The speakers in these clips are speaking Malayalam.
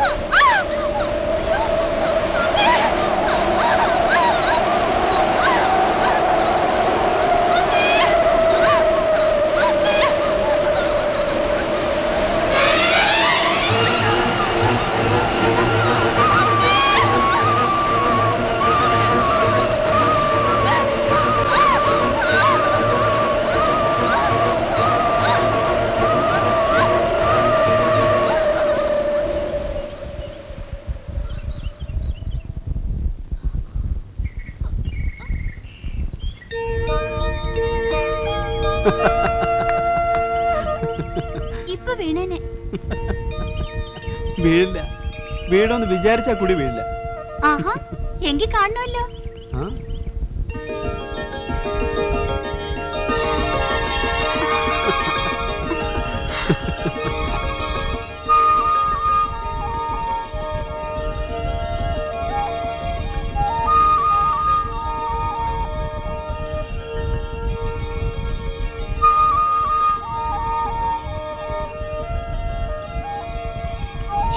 放！ഇപ്പൊ വീണേനെ. വീഴില്ല. വീടൊന്ന് വിചാരിച്ചാ കൂടി വീഴില്ല. ആഹാ എങ്കി കാണണമല്ലോ ആ?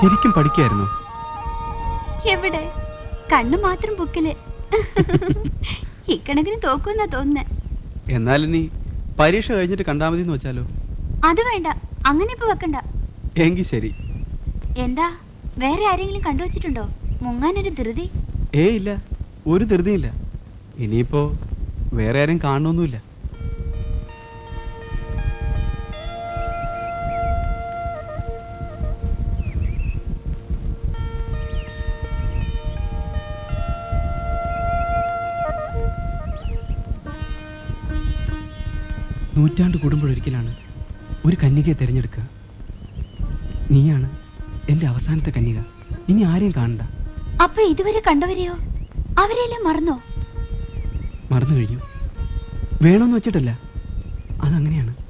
ശരിക്കും പഠിക്കായിരുന്നു. എവിടെ? കണ്ണു മാത്രം ബുക്കിൽ ഇക്കണക്കിന് തോക്കുന്നാ തോന്നുന്നേ. നീ പരീക്ഷ കഴിഞ്ഞിട്ട് കണ്ടാ മതി വെച്ചാലോ? അത് വേണ്ട. അങ്ങനെ ഇപ്പൊ വെക്കണ്ട. എങ്കി ശരി. എന്താ? വേറെ ആരെങ്കിലും കണ്ടുവച്ചിട്ടുണ്ടോ? മുങ്ങാനൊരു ധൃതി? ഏ ഇല്ല. ഒരു ധൃതിയില്ല. ഇനിയിപ്പോ വേറെ ആരും കാണണമെന്നില്ല നൂറ്റാണ്ട് കൂടുമ്പോഴൊരിക്കലാണ് ഒരു കന്യകയെ തിരഞ്ഞെടുക്കുക. നീയാണ് എന്റെ അവസാനത്തെ കന്യക. ഇനി ആരെയും കാണണ്ട. അപ്പൊ ഇതുവരെ കണ്ടവരെയോ? അവരെല്ലാം മറന്നോ? മറന്നു കഴിഞ്ഞു. വേണമെന്ന് വെച്ചിട്ടല്ല. അതങ്ങനെയാണ്.